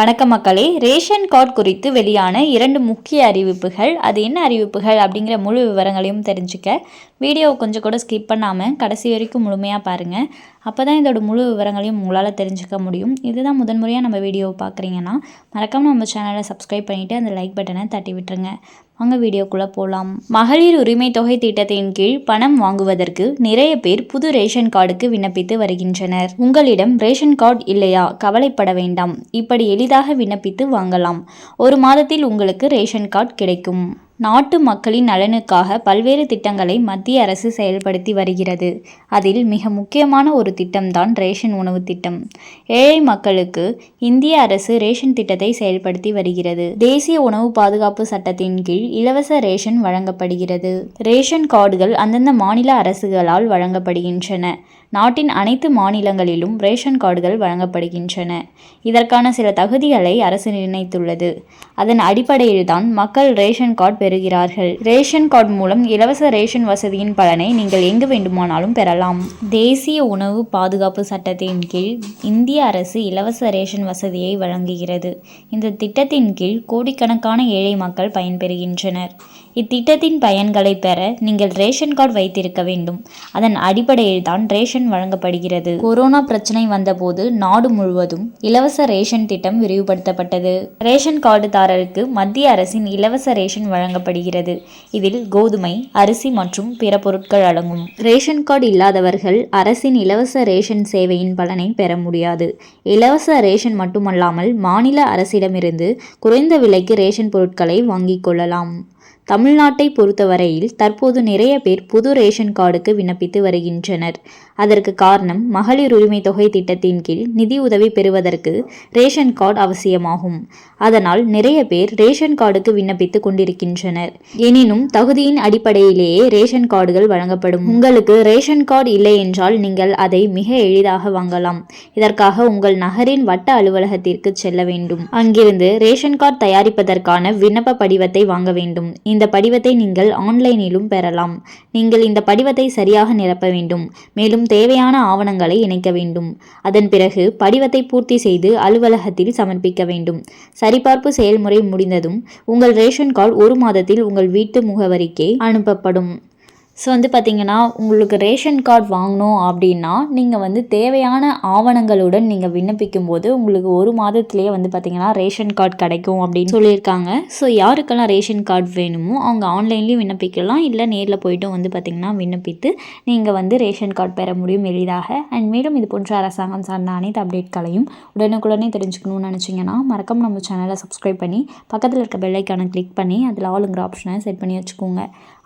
வணக்கம் மக்களே ration card குறித்து வெளியான இரண்டு முக்கிய அறிவிப்புகள். அது என்ன அறிவிப்புகள் அப்படிங்கிற முழு விவரங்களையும் தெரிஞ்சுக்க வீடியோவை கொஞ்சம் கூட ஸ்கிப் பண்ணாமல் கடைசி வரைக்கும் முழுமையாக பாருங்கள் அப்போ தான் இதோட முழு விவரங்களையும் உங்களால் தெரிஞ்சுக்க முடியும். இதுதான் முதன்முறையாக நம்ம வீடியோவை பார்க்குறீங்கன்னா மறக்காமல் நம்ம சேனலை சப்ஸ்கிரைப் பண்ணிவிட்டு அந்த லைக் பட்டனை தட்டி விட்டுருங்க. வாங்க வீடியோக்குள்ளே போகலாம் மகளிர் உரிமை தொகை திட்டத்தின் கீழ் பணம் வாங்குவதற்கு நிறைய பேர் புது ரேஷன் கார்டுக்கு விண்ணப்பித்து வருகின்றனர். உங்களிடம் ரேஷன் கார்டு இல்லையா? கவலைப்பட வேண்டாம். இப்படி எளிதாக விண்ணப்பித்து வாங்கலாம். ஒரு மாதத்தில் உங்களுக்கு ரேஷன் கார்டு கிடைக்கும். நாட்டு மக்களின் நலனுக்காக பல்வேறு திட்டங்களை மத்திய அரசு செயல்படுத்தி வருகிறது. அதில் மிக முக்கியமான ஒரு திட்டம்தான் ரேஷன் உணவு திட்டம். ஏழை மக்களுக்கு இந்திய அரசு ரேஷன் திட்டத்தை செயல்படுத்தி வருகிறது. தேசிய உணவு பாதுகாப்பு சட்டத்தின் கீழ் இலவச ரேஷன் வழங்கப்படுகிறது. ரேஷன் கார்டுகள் அந்தந்த மாநில அரசுகளால் வழங்கப்படுகின்றன. நாட்டின் அனைத்து மாநிலங்களிலும் ரேஷன் கார்டுகள் வழங்கப்படுகின்றன. இதற்கான சில தகுதிகளை அரசு நிர்ணயித்துள்ளது. அதன் அடிப்படையில்தான் மக்கள் ரேஷன் கார்டு பெறுகிறார்கள். ரேஷன் கார்டு மூலம் இலவச ரேஷன் வசதியின் பலனை நீங்கள் எங்கு வேண்டுமானாலும் பெறலாம். தேசிய உணவு பாதுகாப்பு சட்டத்தின் கீழ் இந்திய அரசு இலவச ரேஷன் வசதியை வழங்குகிறது. இந்த திட்டத்தின் கீழ் கோடிக்கணக்கான ஏழை மக்கள் பயன்பெறுகின்றனர். இத்திட்டத்தின் பயன்களை பெற நீங்கள் ரேஷன் கார்டு வைத்திருக்க வேண்டும். அதன் அடிப்படையில் தான் ரேஷன் வழங்கப்படுகிறது. கொரோனா பிரச்சனை வந்தபோது நாடு முழுவதும் இலவச ரேஷன் திட்டம் விரிவுபடுத்தப்பட்டது. ரேஷன் கார்டுதாரருக்கு மத்திய அரசின் இலவச ரேஷன் வழங்க வழங்கப்படுகிறது இதில் கோதுமை அரிசி மற்றும் பிற பொருட்கள் அடங்கும். ரேஷன் கார்டு இல்லாதவர்கள் அரசின் இலவச ரேஷன் சேவையின் பலனை பெற முடியாது. இலவச ரேஷன் மட்டுமல்லாமல் மாநில அரசிடமிருந்து குறைந்த விலைக்கு ரேஷன் பொருட்களை வாங்கிக் கொள்ளலாம். தமிழ்நாட்டை பொறுத்தவரையில் தற்போது நிறைய பேர் புது ரேஷன் கார்டுக்கு விண்ணப்பித்து வருகின்றனர். அதற்கு காரணம் மகளிர் உரிமை தொகை திட்டத்தின் கீழ் நிதி உதவி பெறுவதற்கு ரேஷன் கார்டு அவசியமாகும். அதனால் நிறைய பேர் ரேஷன் கார்டுக்கு விண்ணப்பித்து கொண்டிருக்கின்றனர். எனினும் தகுதியின் அடிப்படையிலேயே ரேஷன் கார்டுகள் வழங்கப்படும். உங்களுக்கு ரேஷன் கார்டு இல்லை என்றால் நீங்கள் அதை மிக எளிதாக வாங்கலாம். இதற்காக உங்கள் நகரின் வட்ட அலுவலகத்திற்கு செல்ல வேண்டும். அங்கிருந்து ரேஷன் கார்டு தயாரிப்பதற்கான விண்ணப்ப படிவத்தை வாங்க வேண்டும். இந்த படிவத்தை நீங்கள் ஆன்லைனிலும் பெறலாம். நீங்கள் இந்த படிவத்தை சரியாக நிரப்ப வேண்டும். மேலும் தேவையான ஆவணங்களை இணைக்க வேண்டும். அதன் பிறகு படிவத்தை பூர்த்தி செய்து அலுவலகத்தில் சமர்ப்பிக்க வேண்டும். சரிபார்ப்பு செயல்முறை முடிந்ததும் உங்கள் ரேஷன் கார்டு ஒரு மாதத்தில் உங்கள் வீட்டு முகவரிக்கே அனுப்பப்படும். ஸோ வந்து பார்த்திங்கன்னா உங்களுக்கு ரேஷன் கார்டு வாங்கணும் அப்படின்னா நீங்கள் வந்து தேவையான ஆவணங்களுடன் நீங்கள் விண்ணப்பிக்கும் போது உங்களுக்கு ஒரு மாதத்துலேயே வந்து பார்த்திங்கன்னா ரேஷன் கார்டு கிடைக்கும் அப்படின்னு சொல்லியிருக்காங்க. ஸோ யாருக்கெல்லாம் ரேஷன் கார்டு வேணுமோ அவங்க ஆன்லைன்லேயும் விண்ணப்பிக்கலாம். இல்லை நேரில் போய்ட்டும் வந்து பார்த்திங்கன்னா விண்ணப்பித்து நீங்கள் வந்து ரேஷன் கார்டு பெற முடியும் எளிதாக. அண்ட் மேலும் இது போன்ற அரசாங்கம் சார்ந்த அனைத்து அப்டேட்களையும் உடனுக்குடனே தெரிஞ்சுக்கணும்னு நினச்சிங்கன்னா மறக்காம நம்ம சேனலை சப்ஸ்கிரைப் பண்ணி பக்கத்தில் இருக்க பெல்லைக்கான கிளிக் பண்ணி அதில் ஆளுங்கிற ஆப்ஷனை செட் பண்ணி வச்சுக்கோங்க.